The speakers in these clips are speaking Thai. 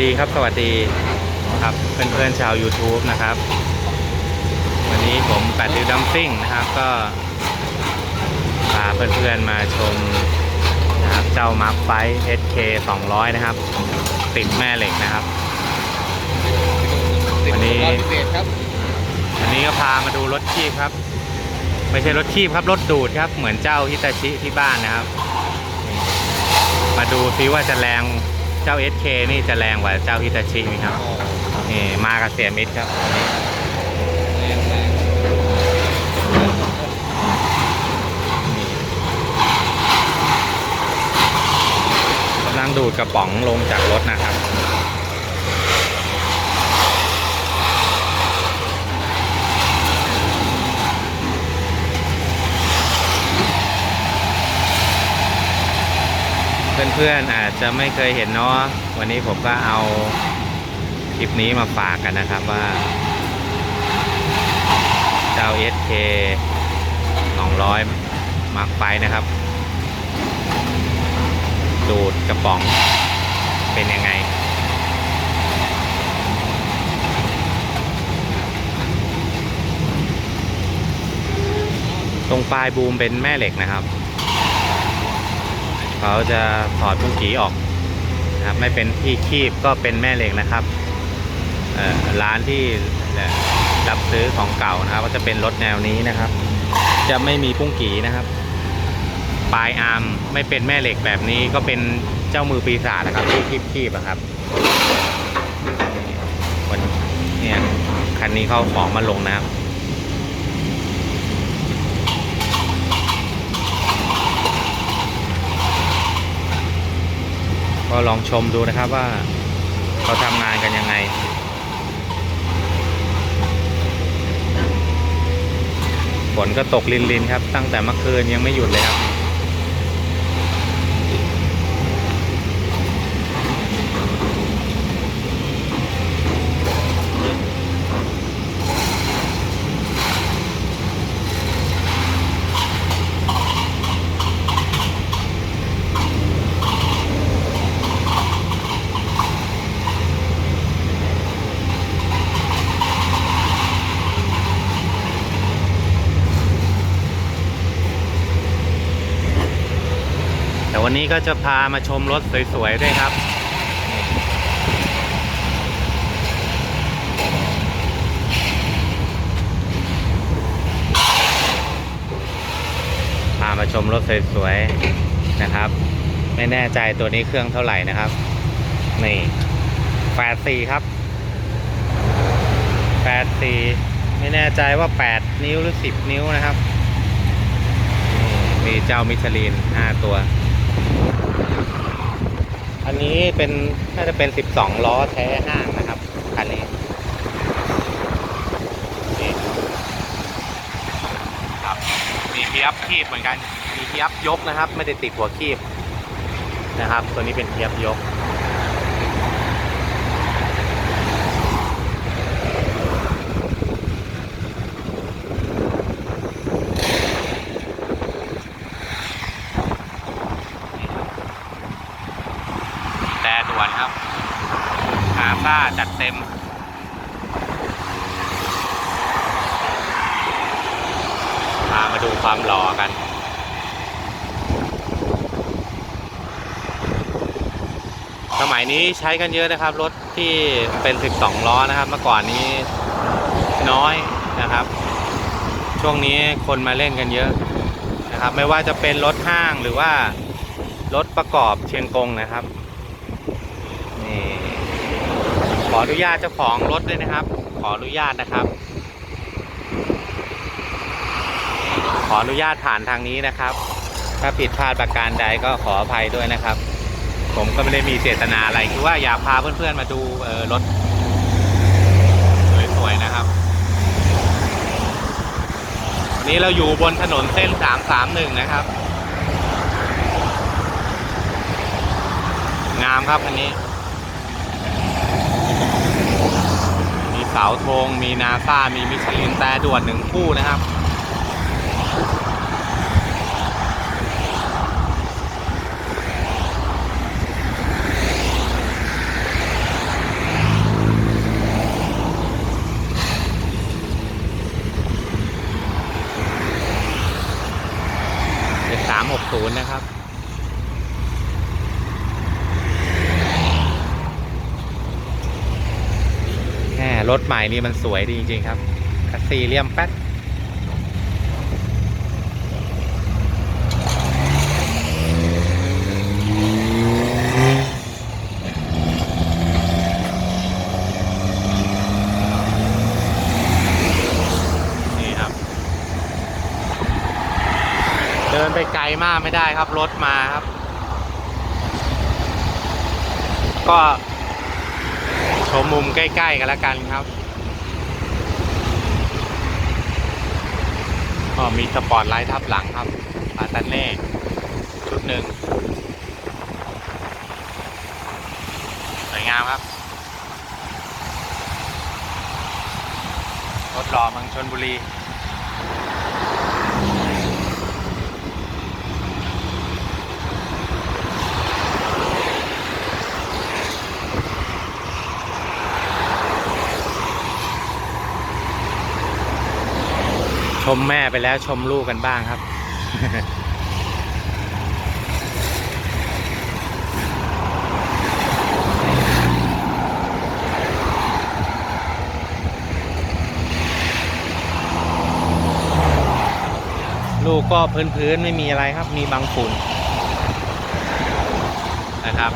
ดีครับสวัสดีครับเพื่อนๆชาว YouTube นะครับ วันนี้ผมแปดริวดัมซิ่งนะครับก็พาเพื่อนๆมาชมนะครับเจ้ามาร์คไฟ SK 200 นะครับ ติดแม่เหล็กนะครับ วันนี้รอบพิเศษครับวันนี้ก็พามาดูรถคีบครับ ไม่ใช่รถคีบครับรถดูดครับ เหมือนเจ้าฮิตาชิที่บ้านนะครับนี่มาดูซิว่าจะแรง เจ้า SK นี่จะแรงกว่าเจ้าฮิตาชินะครับนี่มากับเสียมิดครับกำลังดูดกระป๋องลงจากรถนะครับ เพื่อนๆอาจจะไม่เคยเห็นเนาะวันนี้ผมก็เอาคลิปนี้มาฝากกันนะครับว่าเจ้า SK 200 มาร์คไฟนะครับ ดูดกระป๋องเป็นยังไง ตรงปลายบูมเป็นแม่เหล็กนะครับ เขาจะถอดพุงกีออกนะครับไม่เป็นที่คีบก็เป็นแม่เหล็กนะครับร้านที่รับซื้อของเก่านะครับ ก็จะเป็นรถแนวนี้นะครับ จะไม่มีพุ่งกีนะครับปลายอาร์มไม่เป็นแม่เหล็กแบบนี้ก็เป็นเจ้ามือปีศาจนะครับที่คีบคีบๆอะครับวันเนี่ยคันนี้เขาเอาของมาลงนะครับ ก็ลองชมดูนะครับว่าเขาทำงานกันยังไง ฝนก็ตกลินๆครับ ตั้งแต่เมื่อคืนยังไม่หยุดเลยครับ วันนี้ก็จะพามาชมรถสวยๆด้วยครับ พามาชมรถสวยๆนะครับ ไม่แน่ใจตัวนี้เครื่องเท่าไหร่นะครับ นี่แปดสี่ครับแปดสี่ไม่แน่ใจว่า8นิ้วหรือ10นิ้วนะครับมีเจ้ามิชลิน5ตัว นนี้เป็นน่าจะเป็น 12 ล้อแท้ห้างนะครับคันนี้ครับมีเทียบคีบเหมือนกัน มีเทียบยกนะครับ ไม่ได้ติดหัวคีบนะครับ ตัวนี้เป็นเทียบยก แต่ด่วนครับ หาผ้าจัดเต็มพามาดูความหล่อกันสมัยนี้ใช้กันเยอะนะครับ รถที่เป็น 12 ล้อนะครับ เมื่อก่อนนี้น้อยนะครับ ช่วงนี้คนมาเล่นกันเยอะนะครับ ไม่ว่าจะเป็นรถห้างหรือว่ารถประกอบเชียงกงนะครับ นี่ข ออนุญาตเจ้าของรถด้วยนะครับ ขออนุญาตนะครับ ขออนุญาตผ่านทางนี้นะครับ ถ้าผิดพลาดประการใดก็ขออภัยด้วยนะครับ ผมก็ไม่ได้มีเจตนาอะไรคือว่าอยากพาเพื่อนๆมาดูรถสวยๆนะครับวันนี้เราอยู่บนถนนเส้น 331 นะครับ งามครับอันนี้ มีเสาธง มีนาซามีมิชลินแต่ด่วนหนึ่งคู่นะครับ เป็สามหกศูนย์นะครับ รถใหม่นี่มันสวยดีจริง ๆ ครับคัสซีเลียมแป๊ดนี่ครับเดินไปไกลมากไม่ได้ครับ รถมาครับ ก็ มมุมใกล้ ๆ กันแล้วกันครับก็มีสปอร์ตไลท์ทับหลังครับปาตันเน่ชุดหนึ่งสวยงามครับ รถหล่อเมืองชนบุรี ชมแม่ไปแล้วชมลูกกันบ้างครับ ลูกก็พื้นๆไม่มีอะไรครับ มีบางฝุ่นนะครับ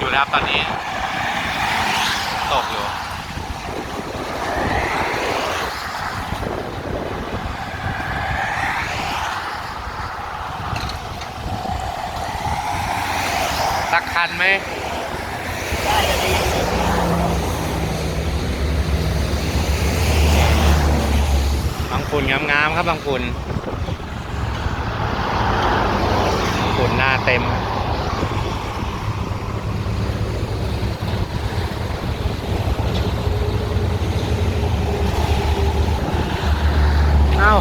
ฝ นตกอยู่แล้วตอนนี้ ตกอยู่สักคันไหมบางฝุ่นงามๆครับบางฝุ่นฝุ่นหน้าเต็ม เอา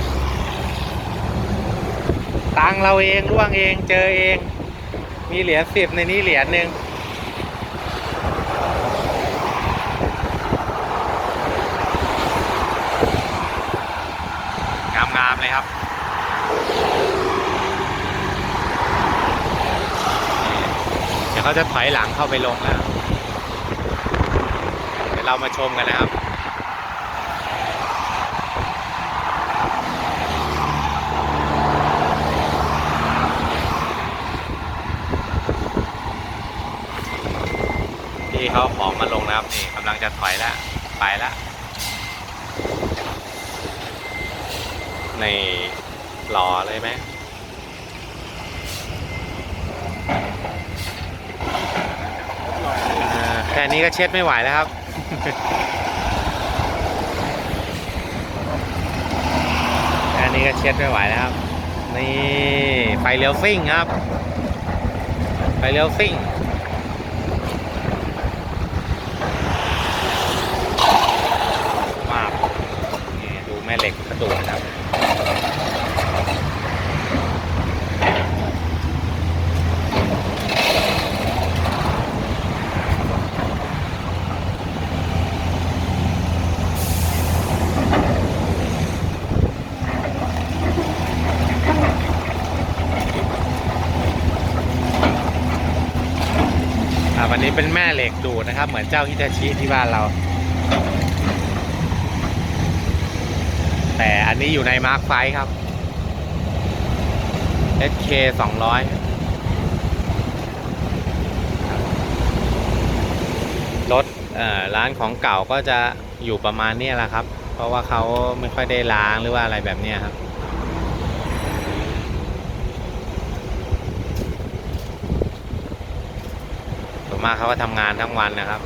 ตังเราเองร่วงเองเจอเอง มีเหรียญสิบในนี้เหรียญหนึ่งงามๆเลยครับเดี๋ยวเขาจะถอยหลังเข้าไปลงแล้ว เดี๋ยวเรามาชมกันนะครับ ที่เขาเอาของมาลง นี่กำลังจะถอยแล้ว ไปแล้วในหล่อเลยไหมแค่นี้ก็เช็ดไม่ไหวแล้วครับ แค่นี้ก็เช็ดไม่ไหวแล้วครับ นี่ไฟเลี้ยวซิ่งครับ ไฟเลี้ยวซิ่ง มากนี่ดูแม่เหล็กกระ ตูนะครับอ่าวันนี้เป็นแม่เหล็กดูดนะครับ เหมือนเจ้าฮิตาชิที่บ้านเรา แต่อันนี้อยู่ในมาร์คไฟครับ SK 200 รถเอ่อร้านของเก่าก็จะอยู่ประมาณนี้แหละครับ เพราะว่าเขาไม่ค่อยได้ล้างหรือว่าอะไรแบบนี้ครับส่วนมากเขาก็ทำงานทั้งวันนะครับ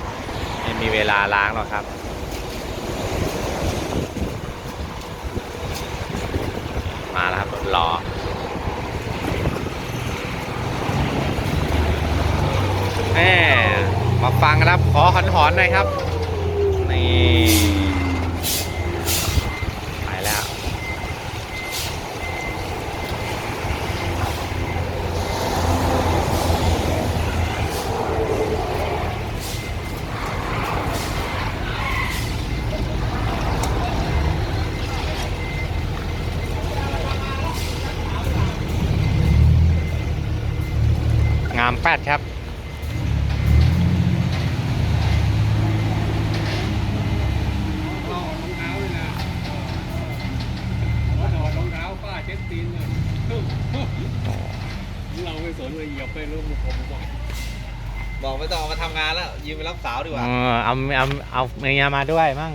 ไม่มีเวลาล้างหรอกครับ มาแล้วครับรถล้อแม่มาฟังนะครับ ขอหอนหอนๆหน่อยครับ นี่ามแป๊ดครับรองเท้าเลยนะว่าถอดรองเท้าป้าเช็ดตีนเลยเราไม่สนเลยเหยียบไปแล้วมันผมบอกบอกไม่ต้องเอามาทำงานแล้วยืมไปรับสาวดีกว่า เออเอาเอาเอาเมียมาด้วยมั่ง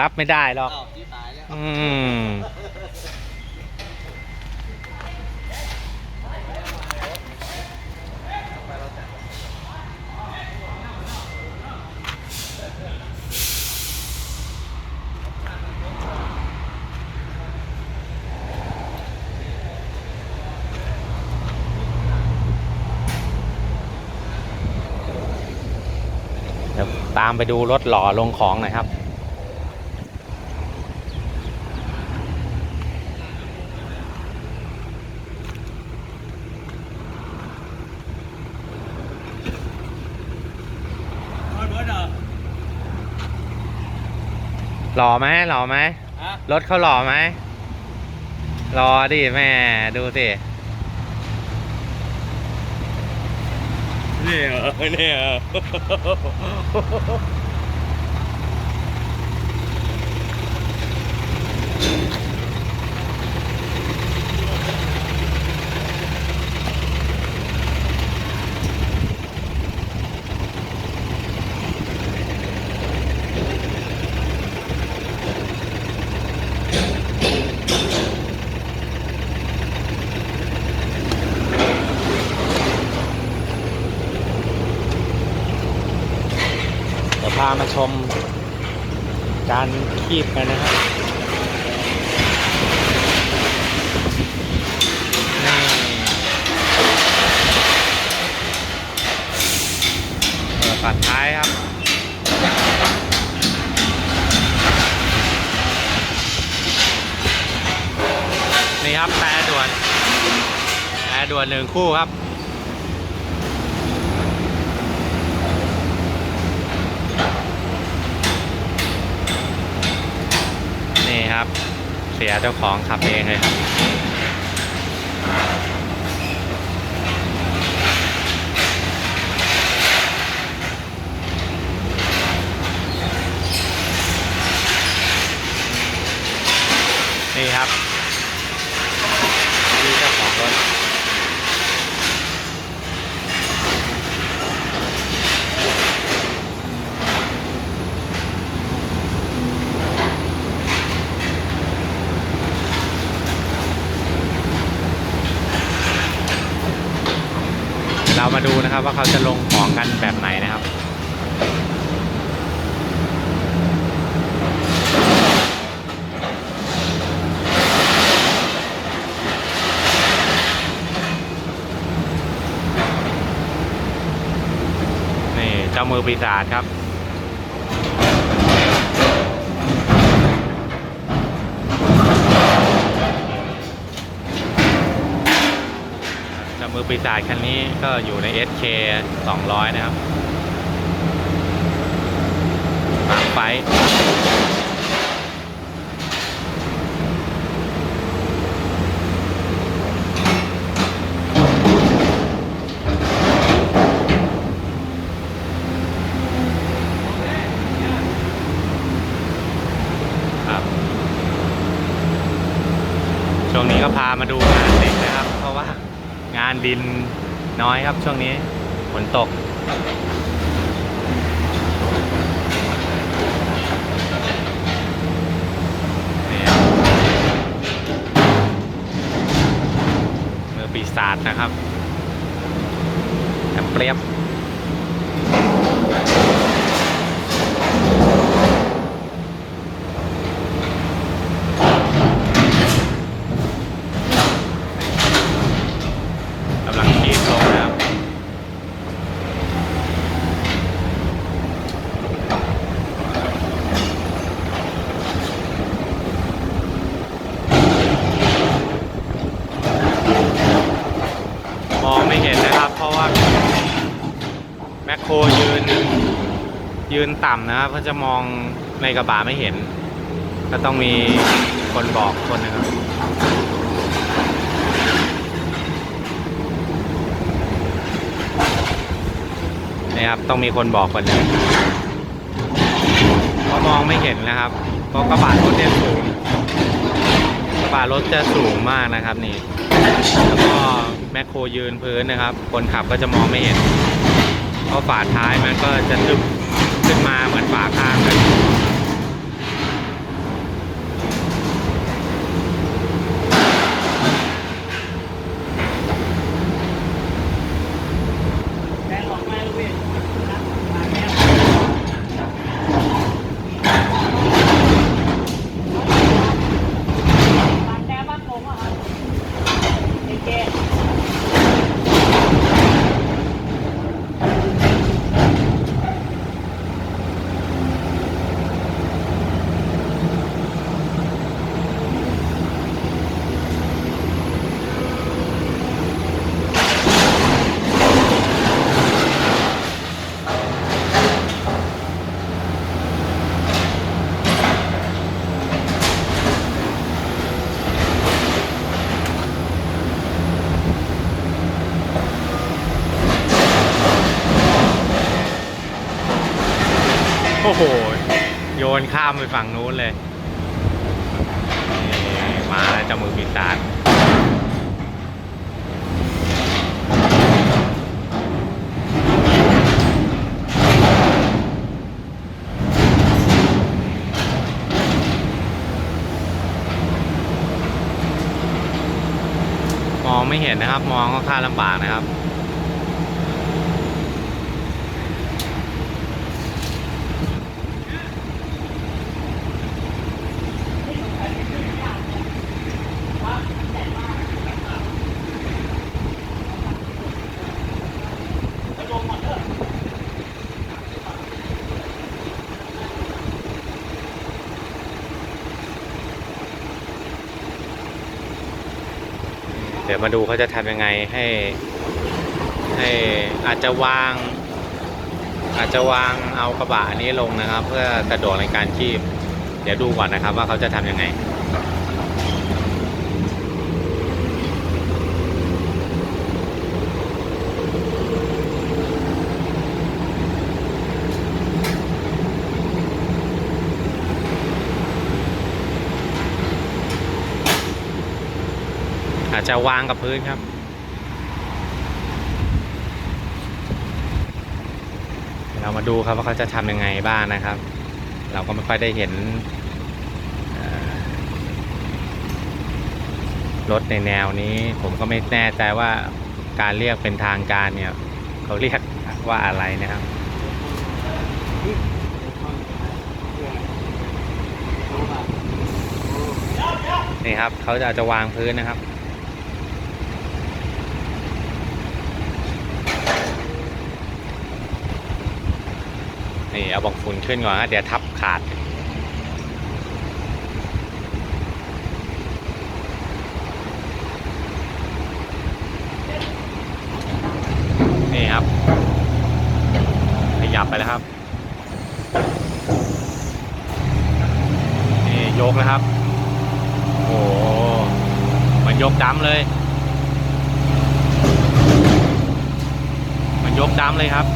รับไม่ได้หรอกอ้าวที่ตายแล้ว อืมามไปดูรถหล่อลงของหน่อยครับเบิร์ดเหรอหล่อไหมหล่อไหมฮะรถเขาหล่อไหมหล่อดิแม่ ดูสิ เนี่ยเนี่ย เดี๋ยวพามาชม การคีบกันนะครับปัดท้ายครับนี่ครับแปรด่วนแปรด่วนหนึ่งคู่ครับ นี่ครับ เสียเจ้าของขับเองเลยครับนี่ครับนี่เจ้าของรถ เรามาดูนะครับว่าเขาจะลงของกันแบบไหนนะครับนี่เจ้ามือปีศาจครับ คือปีศาจคันนี้ก็อยู่ใน SK 200 นะครับสามไฟครับช่วงนี้ก็พามาดู ดินน้อยครับช่วงนี้ฝนตก มือปีศาจนะครับแอบเปรียบ กำลังขีดลงนะครับ มองไม่เห็นนะครับ เพราะว่า แมคโครยืน ยืน ต่ำนะครับก็จะมองในกระบะไม่เห็น ก็ต้องมีคนบอกคนนะครับนะครับต้องมีคนบอกคนนึงเพราะมองไม่เห็นนะครับเพราะกระบะรถเนี่ยสูงกระบะรถจะสูงมากนะครับนี่แล้วก็แมคโครยืนพื้นนะครับ คนขับก็จะมองไม่เห็นเพราะฝาท้ายมันก็จะทึบ ขึ้นมาเหมือนฝาข้างเลย แดงออกมาลูกพี่มาแก้วบางแก้วบ้านผมอะครับเจ๊ โอ้โห โยนข้ามไปฝั่งนู้นเลยมาแล้วจมือปีศาจมองไม่เห็นนะครับ มองก็ค่อนข้าลำบากนะครับ ดี๋ยวมาดูเขาจะทำยังไงให้ ให้อาจจะวาง อาจจะวางเอากระบะอันนี้ลงนะครับ เพื่อสะดวกในการขีบเดี๋ยวดูก่อนนะครับว่าเขาจะทำยังไง จะวางกับพื้นครับ เรามาดูครับว่าเขาจะทำยังไงบ้างนะครับ เราก็ไม่ค่อยได้เห็นรถในแนวนี้ ผมก็ไม่แน่ใจว่าการเรียกเป็นทางการเนี่ย เขาเรียกว่าอะไรนะครับนี่ครับ เขาจะอาจจะวางพื้นนะครับ นี่เอาบอกฝุ่นขึ้นก่อนนะเดี๋ยวทับขาด นี่ครับ ขยับไปแล้วครับ นี่ยกแล้วครับ โอ้โหมันยกดำเลย มันยกดำเลยครับ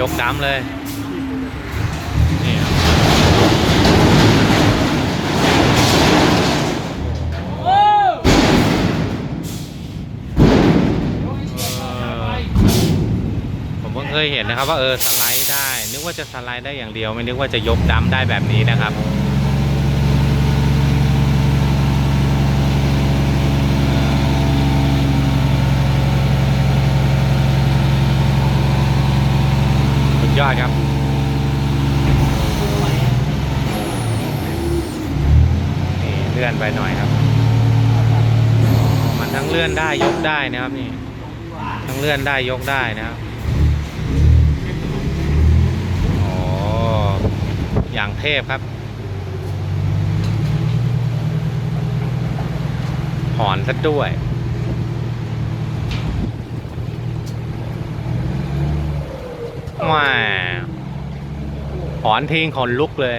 ยกดำเลยนี่ครับเออผมเพิ่งเคยเห็นนะครับว่าเออสไลด์ได้ นึกว่าจะสไลด์ได้อย่างเดียว ไม่นึกว่าจะยกดำได้แบบนี้นะครับ สุดย อดครับนี่เลื่อนไปหน่อยครับ มันทั้งเลื่อนได้ยกได้นะครับนี่ ทั้งเลื่อนได้ยกได้นะครับโอ้อย่างเทพครับหอนซะด้วย ว้าวหอนทิ้งขนลุกเลย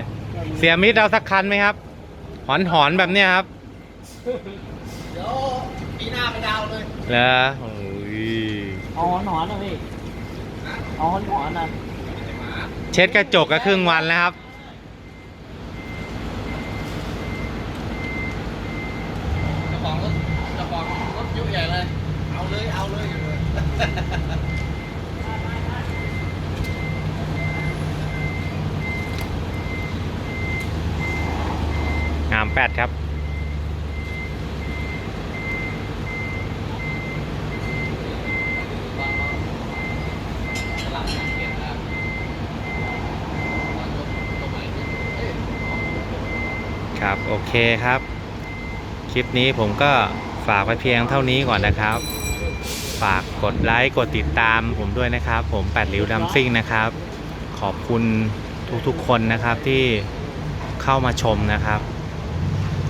เสียมิตรเอาสักคันไหมครับ หอนหอนๆแบบเนี้ยครับเดี๋ยวปีหน้าไปดาวเลยแล้วโอ้ยเอาหอนหอนๆนะพี่เอาหอนหอนๆนะเช็ดกระจกก็ครึ่งวันแล้วครับ 8 ครับ ครับ โอเคครับ คลิปนี้ผมก็ฝากไปเพียงเท่านี้ก่อนนะครับ ฝากกดไลค์กดติดตามผมด้วยนะครับ ผมแปดริ้วดัมซิ่งนะครับ ขอบคุณทุกๆคนนะครับที่เข้ามาชมนะครับ